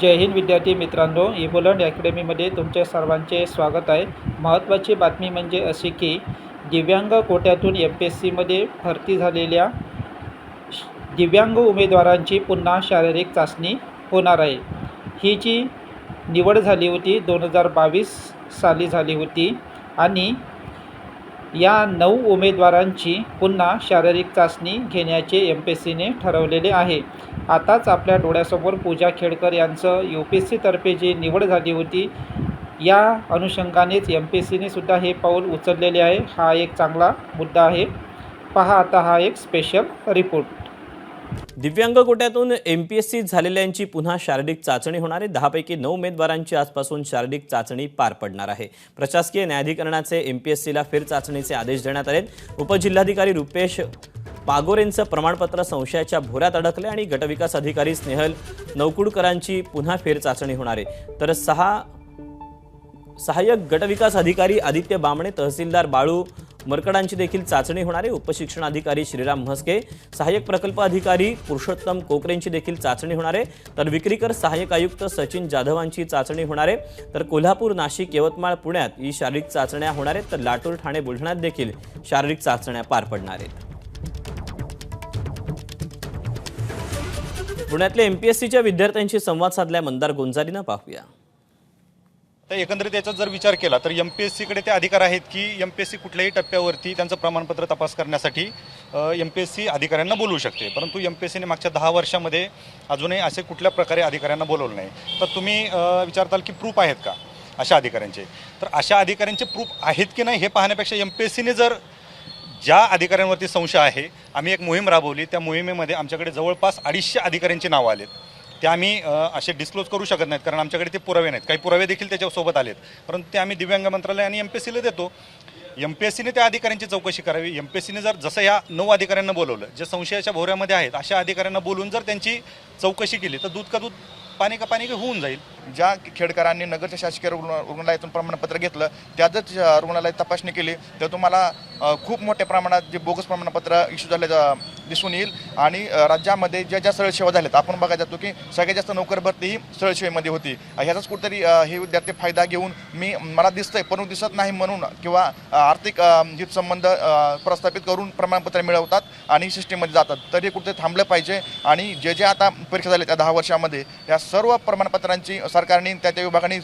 जय हिंद विद्यार्थी मित्रांनो इबोलंड अकॅडमीमध्ये तुमचे सर्वांचे स्वागत आहे. महत्त्वाची बातमी म्हणजे अशी की दिव्यांग कोट्यातून एम पी एस सीमध्ये भरती झालेल्या दिव्यांग उमेदवारांची पुन्हा शारीरिक चाचणी होणार आहे. ही जी निवड झाली होती दोन हजार बावीस साली झाली होती आणि या नऊ उमेदवारांची पुन्हा शारीरिक चाचणी घेण्याचे एम पी एस सीने ठरवलेले आहे. आताच आपल्या डोळ्यासमोर पूजा खेडकर यांचं यू पी एस सीतर्फे जी निवड झाली होती या अनुषंगानेच एम पी एस सीने सुद्धा हे पाऊल उचललेले आहे. हा एक चांगला मुद्दा आहे. पहा आता हा एक स्पेशल रिपोर्ट दिव्यांग कोट्यातून एम पी एस सी झालेल्यांची पुन्हा शारीरिक चाचणी होणार आहे. दहापैकी नऊ उमेदवारांची आजपासून शारीरिक चाचणी पार पडणार आहे. प्रशासकीय न्यायाधिकरणाचे एम पी एस सीला फेरचाचणीचे आदेश देण्यात आले उपजिल्हाधिकारी रुपेश पागोरेंचं प्रमाणपत्र संशयाच्या भोऱ्यात अडकले आणि गटविकास अधिकारी स्नेहल नौकुडकरांची पुन्हा फेरचाचणी होणार आहे. तर सहा सहाय्यक गटविकास अधिकारी आदित्य बामणे तहसीलदार बाळू मरकडांची देखील चाचणी होणार आहे उपशिक्षणाधिकारी श्रीराम म्हस्के सहाय्यक प्रकल्प अधिकारी पुरुषोत्तम कोकरेंची देखील चाचणी होणार आहे तर विक्रीकर सहाय्यक आयुक्त सचिन जाधवांची चाचणी होणार आहे तर कोल्हापूर नाशिक यवतमाळ पुण्यात ही शारीरिक चाचण्या होणार आहेत तर लातूर ठाणे बुलढाण्यात देखील शारीरिक चाचण्या पार पडणार आहेत. पुण्यातल्या एमपीएससीच्या विद्यार्थ्यांशी संवाद साधलाय मंदार गोंजारीनं पाहूया. तर एकंदरीत याचा जर विचार केला तर एम पी एस सीकडे ते अधिकार आहेत की एम पी एस सी कुठल्याही टप्प्यावरती त्यांचं प्रमाणपत्र तपास करण्यासाठी एम पी एस सी अधिकाऱ्यांना बोलवू शकते. परंतु एम पी एस सीने मागच्या दहा वर्षामध्ये अजूनही असे कुठल्या प्रकारे अधिकाऱ्यांना बोलवलं नाही. तर तुम्ही विचारताल की प्रूफ आहेत का अशा अधिकाऱ्यांचे? तर अशा अधिकाऱ्यांचे प्रूफ आहेत की नाही हे पाहण्यापेक्षा एम पी एस सीने जर ज्या अधिकाऱ्यांवरती संशय आहे आम्ही एक मोहीम राबवली त्या मोहिमेमध्ये आमच्याकडे जवळपास अडीचशे अधिकाऱ्यांची नावं आलेत. ते आम्ही असे डिस्क्लोज करू शकत नाहीत कारण आमच्याकडे ते पुरावे नाहीत. काही पुरावे देखील त्याच्यासोबत आलेत. परंतु ते आम्ही दिव्यांग मंत्रालय आणि एम पी एस सीला देतो. एम पी एस सीने त्या अधिकाऱ्यांची चौकशी करावी. एम पी एस सीने जर जसं या नऊ अधिकाऱ्यांना बोलवलं जे संशयाच्या भोवऱ्यामध्ये आहेत अशा अधिकाऱ्यांना बोलून जर त्यांची चौकशी केली तर दूध का दूध पाणी का पाणी का होऊन जाईल. ज्या खेडकरांनी नगरच्या शासकीय रुग्ण रुग्णालयातून प्रमाणपत्र घेतलं त्यातच रुग्णालयात तपासणी केली तर तुम्हाला खूप मोठ्या प्रमाणात जे बोगस प्रमाणपत्र इश्यू झाले दिसून येईल. आणि राज्यामध्ये ज्या ज्या सरळ सेवा झाल्यात आपण बघा जातो की सगळ्यात जास्त नोकर भरती ही सरळ सेवेमध्ये होती. ह्याचाच कुठेतरी हे विद्यार्थी फायदा घेऊन मी मला दिसतंय परंतु दिसत नाही म्हणून किंवा आर्थिक हितसंबंध प्रस्थापित करून प्रमाणपत्र मिळवतात आणि सिस्टीममध्ये जातात. तर हे थांबलं पाहिजे. आणि जे जे आता परीक्षा झाल्या त्या दहा वर्षामध्ये या सर्व प्रमाणपत्रांची सरकारने त्या त्या विभागाने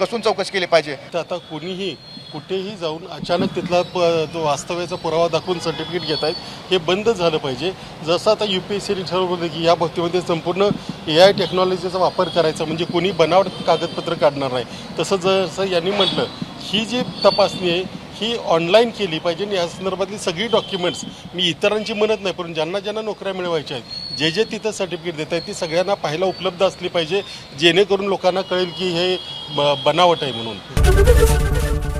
कसून चौकशी केली पाहिजे. तर आता कोणीही कुठेही जाऊन अचानक तिथला प तो वास्तव्याचा पुरावा दाखवून सर्टिफिकेट घेत आहेत हे बंद झालं पाहिजे. जसं आता यू पी एस सीने ठरवलं की या बाबतीमध्ये संपूर्ण ए आय टेक्नॉलॉजीचा वापर करायचा म्हणजे कोणी बनावट कागदपत्र काढणार नाही. तसं जसं यांनी म्हटलं ही जी तपासणी आहे ही ऑनलाईन केली पाहिजे आणि या संदर्भातली सगळी डॉक्युमेंट्स मी इतरांची म्हणत नाही पण ज्यांना ज्यांना नोकऱ्या मिळवायच्या आहेत जे जे तिथं सर्टिफिकेट देत आहेत ती सगळ्यांना पाहायला उपलब्ध असली पाहिजे जेणेकरून लोकांना कळेल की हे ब- बनावट आहे म्हणून.